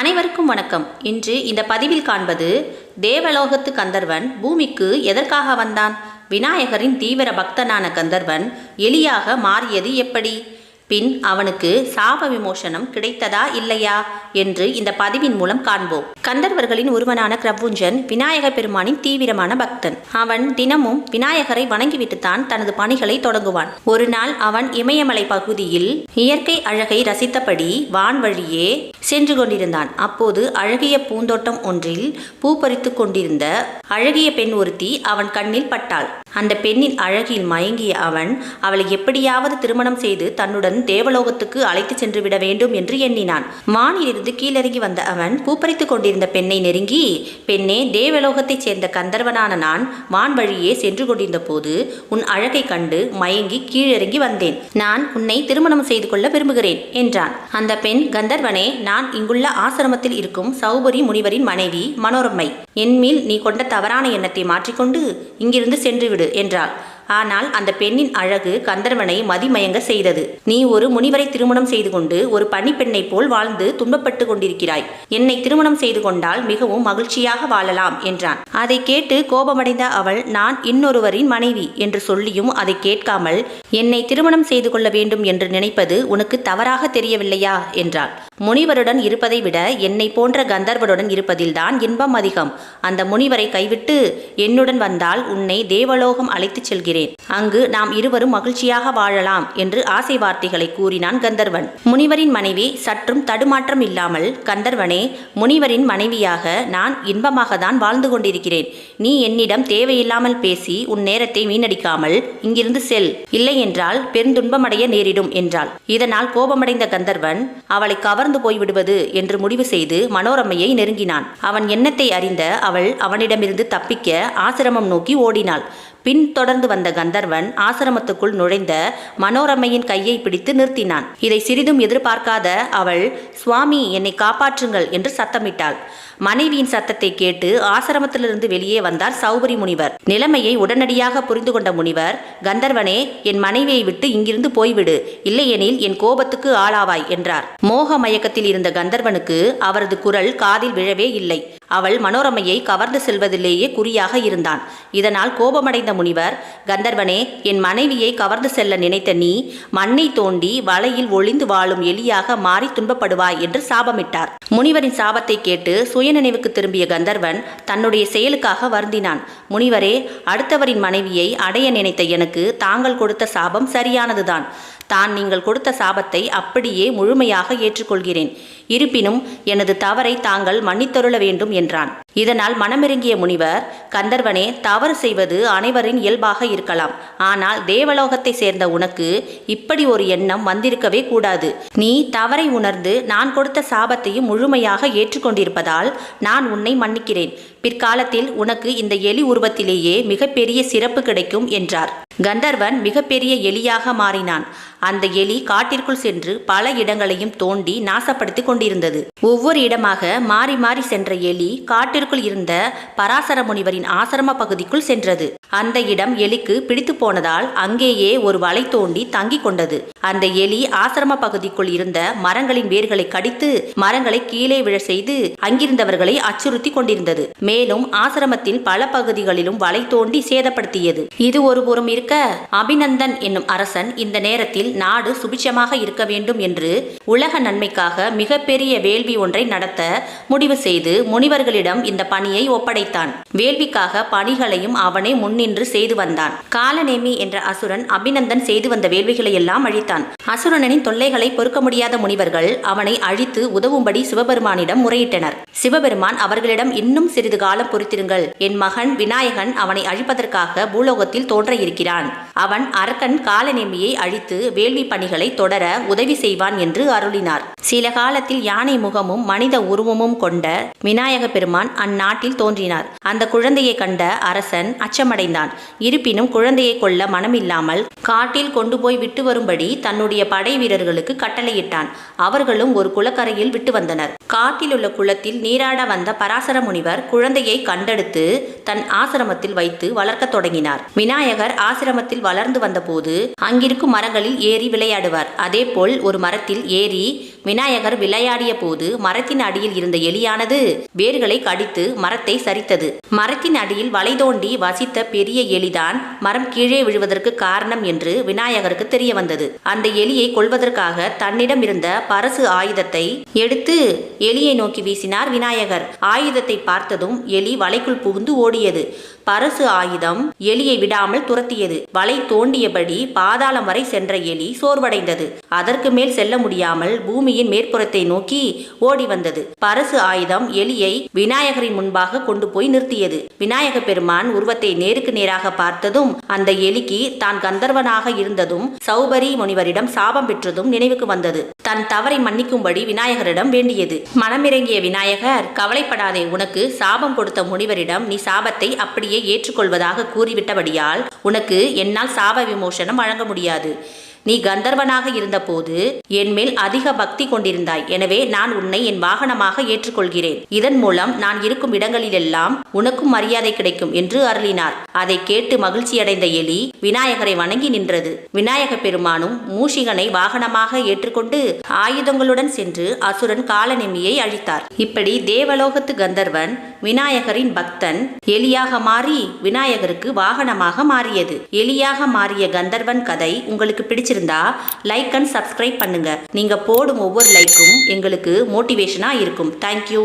அனைவருக்கும் வணக்கம். இன்று இந்த பதிவில் காண்பது தேவலோகத்து கந்தர்வன் பூமிக்கு எதற்காக வந்தான்? விநாயகரின் தீவிர பக்தனான கந்தர்வன் எலியாக மாறியது எப்படி? பின் அவனுக்கு சாப விமோசனம் கிடைத்ததா இல்லையா என்று இந்த பதிவின் மூலம் காண்போம். கந்தர்வர்களின் ஒருவனான கிரபுஞ்சன் விநாயக பெருமானின் தீவிரமான பக்தன். அவன் தினமும் விநாயகரை வணங்கிவிட்டுத்தான் தனது பணிகளை தொடங்குவான். ஒரு நாள் அவன் இமயமலை பகுதியில் இயற்கை அழகை ரசித்தபடி வான் வழியே சென்று கொண்டிருந்தான். அப்போது அழகிய பூந்தோட்டம் ஒன்றில் பூ பறித்து கொண்டிருந்த அழகிய பெண் ஒருத்தி அவன் கண்ணில் பட்டாள். அந்த பெண்ணின் அழகில் மயங்கிய அவன் அவளை எப்படியாவது திருமணம் செய்து தன்னுடன் தேவலோகத்துக்கு அழைத்து சென்று விட வேண்டும் என்று எண்ணினான். வானிலிருந்து கீழிறங்கி வந்த அவன் பூப்பறித்துக் கொண்டிருந்த பெண்ணை நெருங்கி பெண்ணே தேவலோகத்தைச் சேர்ந்த கந்தர்வனான நான் வான் வழியே சென்று கொண்டிருந்த போது உன் அழகை கண்டு மயங்கி கீழிறங்கி வந்தேன். நான் உன்னை திருமணம் செய்து கொள்ள விரும்புகிறேன் என்றான். அந்த பெண் கந்தர்வனே நான் இங்குள்ள ஆசிரமத்தில் இருக்கும் சௌபரி முனிவரின் மனைவி மனோரமை என்மேல் நீ கொண்ட தவறான எண்ணத்தை மாற்றிக்கொண்டு இங்கிருந்து சென்று விடு என்றாள். ஆனால் அந்த பெண்ணின் அழகு கந்தர்வனை மதிமயங்க செய்தது. நீ ஒரு முனிவரை திருமணம் செய்து கொண்டு ஒரு பணிப்பெண்ணை போல் வாழ்ந்து துன்பப்பட்டு கொண்டிருக்கிறாய். என்னை திருமணம் செய்து கொண்டால் மிகவும் மகிழ்ச்சியாக வாழலாம் என்றான். அதை கேட்டு கோபமடைந்த அவள் நான் இன்னொருவரின் மனைவி என்று சொல்லியும் அதை கேட்காமல் என்னை திருமணம் செய்து கொள்ள வேண்டும் என்று நினைப்பது உனக்கு தவறாக தெரியவில்லையா? என்றாள். முனிவருடன் இருப்பதை விட என்னை போன்ற கந்தர்வருடன் இருப்பதில்தான் இன்பம் அதிகம். அந்த முனிவரை கைவிட்டு என்னுடன் வந்தால் உன்னை தேவலோகம் அழைத்துச் செல்கிறேன். அங்கு நாம் இருவரும் மகிழ்ச்சியாக வாழலாம் என்று ஆசை வார்த்தைகளை கூறினான் கந்தர்வன். முனிவரின் மனைவி சற்றும் தடுமாற்றம் இல்லாமல் கந்தர்வனே முனிவரின் மனைவியாக நான் இன்பமாக தான் வாழ்ந்து கொண்டிருக்கிறேன். நீ என்னிடம் தேவையில்லாமல் பேசி உன் நேரத்தை வீணடிக்காமல் இங்கிருந்து செல். இல்லை என்றால் பெருந்துன்பமடைய நேரிடும் என்றாள். இதனால் கோபமடைந்த கந்தர்வன் அவளை கவர்ந்து போய்விடுவது என்று முடிவு செய்து மனோரமையை நெருங்கினான். அவன் எண்ணத்தை அறிந்த அவள் அவனிடமிருந்து தப்பிக்க ஆசிரமம் நோக்கி ஓடினாள். பின்தொடர்ந்து வந்த கந்தர்வன் ஆசிரமத்துக்குள் நுழைந்த மனோரமையின் கையை பிடித்து நிறுத்தினான். இதை சிறிதும் எதிர்பார்க்காத அவள் சுவாமி என்னை காப்பாற்றுங்கள் என்று சத்தமிட்டாள். மனைவியின் சத்தத்தை கேட்டு ஆசிரமத்திலிருந்து வெளியே வந்தார் சௌபரி முனிவர். நிலைமையை உடனடியாக புரிந்து கொண்ட முனிவர் கந்தர்வனே என் மனைவியை விட்டு இங்கிருந்து போய்விடு. இல்லையெனில் என் கோபத்துக்கு ஆளாவாய் என்றார். மோக மயக்கத்தில் இருந்த கந்தர்வனுக்கு அவரது குரல் காதில் விழவே இல்லை. அவள் மனோரமையை கவர்ந்து செல்வதிலேயே குறியாக இருந்தான். இதனால் கோபமடைந்த முனிவர் கந்தர்வனே என் மனைவியை கவர்ந்து செல்ல நினைத்த நீ மண்ணை தோண்டி வலையில் ஒளிந்து வாழும் எலியாக மாறி துன்பப்படுவாய் என்று சாபமிட்டார். முனிவரின் சாபத்தை கேட்டு சுயநினைவுக்கு திரும்பிய கந்தர்வன் தன்னுடைய செயலுக்காக வருந்தினான். முனிவரே அடுத்தவரின் மனைவியை அடைய நினைத்த எனக்கு தாங்கள் கொடுத்த சாபம் சரியானதுதான். தான் நீங்கள் கொடுத்த சாபத்தை அப்படியே முழுமையாக ஏற்றுக்கொள்கிறேன். இருப்பினும் எனது தவறை தாங்கள் மன்னித்தருள வேண்டும் என்றான். இதனால் மனமிறங்கிய முனிவர் கந்தர்வனே தவறு செய்வது அனைவரின் இயல்பாக இருக்கலாம். ஆனால் தேவலோகத்தை சேர்ந்த உனக்கு இப்படி ஒரு எண்ணம் வந்திருக்கவே கூடாது. நீ தவறை உணர்ந்து நான் கொடுத்த சாபத்தையும் முழுமையாக ஏற்றுக்கொண்டிருப்பதால் நான் உன்னை மன்னிக்கிறேன். பிற்காலத்தில் உனக்கு இந்த எலி உருவத்திலேயே மிகப்பெரிய சிறப்பு கிடைக்கும் என்றார். கந்தர்வன் மிகப்பெரிய எலியாக மாறினான். அந்த எலி காட்டிற்குள் சென்று பல இடங்களையும் தோண்டி நாசப்படுத்தி கொண்டிருந்தது. ஒவ்வொரு இடமாக மாறி மாறி சென்ற எலி காட்டிற்குள் இருந்த பராசர முனிவரின் ஆசிரம பகுதிக்குள் சென்றது. அந்த இடம் எலிக்கு பிடித்து போனதால் அங்கேயே ஒரு வலை தோண்டி தங்கிக் கொண்டது. அந்த எலி ஆசிரம பகுதிக்குள் இருந்த மரங்களின் வேர்களை கடித்து மரங்களை கீழே விழ செய்து அங்கிருந்தவர்களை அச்சுறுத்தி கொண்டிருந்தது. மேலும் ஆசிரமத்தின் பல பகுதிகளிலும் வலை தோண்டி சேதப்படுத்தியது. இது ஒரு புறம் இருக்க அபிநந்தன் என்னும் அரசன் இந்த நேரத்தில் நாடு சுபிட்சமாக இருக்க வேண்டும் என்று உலக நன்மைக்காக மிகப்பெரிய வேள்வி ஒன்றை நடத்த முடிவு செய்து முனிவர்களிடம் இந்த பணியை ஒப்படைத்தான். வேள்விக்காக பணிகளையும் அவனே முன்னின்று செய்து வந்தான். காலநேமி என்ற அசுரன் அபிநந்தன் செய்து வந்த வேள்விகளை எல்லாம் அழித்தான். அசுரனின் தொல்லைகளை பொறுக்க முடியாத முனிவர்கள் அவனை அழித்து உதவும்படி சிவபெருமானிடம் முறையிட்டனர். சிவபெருமான் அவர்களிடம் இன்னும் சிறிது காலம் பொறுத்திருங்கள். என் மகன் விநாயகன் அவனை அழிப்பதற்காக பூலோகத்தில் தோன்ற இருக்கிறான் அவன் அரக்கன் காலநேமியை அழித்து வேள்வி பணிகளை தொடர உதவி செய்வான் என்று அருளினார். சில காலத்தில் யானை முகமும் மனித உருவமும் கொண்ட விநாயக பெருமான் அந்நாட்டில் தோன்றினார். அந்த குழந்தையை கண்ட அரசன் அச்சமடைந்தான். இருப்பினும் குழந்தையை கொல்ல மனமில்லாமல் காட்டில் கொண்டு போய் விட்டு வரும்படி தன்னுடைய படை வீரர்களுக்கு கட்டளையிட்டான். அவர்களும் ஒரு குளக்கரையில் விட்டு வந்தனர். காட்டில் உள்ள குளத்தில் நீராட வந்த பராசர முனிவர் குழந்தையை கண்டெடுத்து தன் ஆசிரமத்தில் வைத்து வளர்க்கத் தொடங்கினார். விநாயகர் ஆசிரமத்தில் வளர்ந்து வந்தபோது அங்கிருக்கும் மரங்களில் ஏறி விளையாடுவார். அதேபோல் ஒரு மரத்தில் ஏறி விநாயகர் விளையாடிய போது மரத்தின் அடியில் இருந்த எலியானது வேர்களை கடித்து மரத்தை சரித்தது. மரத்தின் அடியில் வலை தோண்டி வசித்த பெரிய எலிதான் மரம் கீழே விழுவதற்கு காரணம் என்று விநாயகருக்கு தெரிய வந்தது. அந்த எலியை கொள்வதற்காக தன்னிடம் இருந்த பரசு ஆயுதத்தை எடுத்து எலியை நோக்கி வீசினார் விநாயகர். ஆயுதத்தை பார்த்ததும் எலி வலைக்குள் புகுந்து ஓடியது. பரசு ஆயுதம் எலியை விடாமல் துரத்தியது. வலை தோண்டியபடி பாதாளம் வரை சென்ற எலி சோர்வடைந்தது. அதற்கு மேல் செல்ல முடியாமல் பூமி பூமியின் மேற்புறத்தை நோக்கி ஓடி வந்தது. பரசு ஆயுதம் எலியை விநாயகரின் முன்பாக கொண்டு போய் நிறுத்தியது. விநாயக பெருமான் உருவத்தை நேருக்கு நேராக பார்த்ததும் அந்த எலிக்கு தான் கந்தர்வனாக இருந்ததும் சௌபரி முனிவரிடம் சாபம் பெற்றதும் நினைவுக்கு வந்தது. தன் தவறை மன்னிக்கும்படி விநாயகரிடம் வேண்டியது. மனமிறங்கிய விநாயகர் கவலைப்படாதே உனக்கு சாபம் கொடுத்த முனிவரிடம் நீ சாபத்தை அப்படியே ஏற்றுக்கொள்வதாக கூறிவிட்டபடியால் உனக்கு என்னால் சாப விமோசனம் வழங்க முடியாது. நீ கந்தர்வனாக இருந்தபோது என் மேல் அதிக பக்தி கொண்டிருந்தாய். எனவே நான் உன்னை என் வாகனமாக ஏற்றுக்கொள்கிறேன். இதன் மூலம் நான் இருக்கும் இடங்களிலெல்லாம் உனக்கும் மரியாதை கிடைக்கும் என்று அருளினார். அதை கேட்டு மகிழ்ச்சியடைந்த எலி விநாயகரை வணங்கி நின்றது. விநாயக பெருமானும் மூஷிகனை வாகனமாக ஏற்றுக்கொண்டு ஆயுதங்களுடன் சென்று அசுரன் காலநெமியை அழித்தார். இப்படி தேவலோகத்து கந்தர்வன் விநாயகரின் பக்தன் எலியாக மாறி விநாயகருக்கு வாகனமாக மாறியது. எலியாக மாறிய கந்தர்வன் கதை உங்களுக்கு பிடிச்ச பிடிச்சிருந்தா லைக் அண்ட் சப்ஸ்கிரைப் பண்ணுங்க. நீங்க போடும் ஒவ்வொரு லைக்கும் எங்களுக்கு மோட்டிவேஷனா இருக்கும். தேங்க்யூ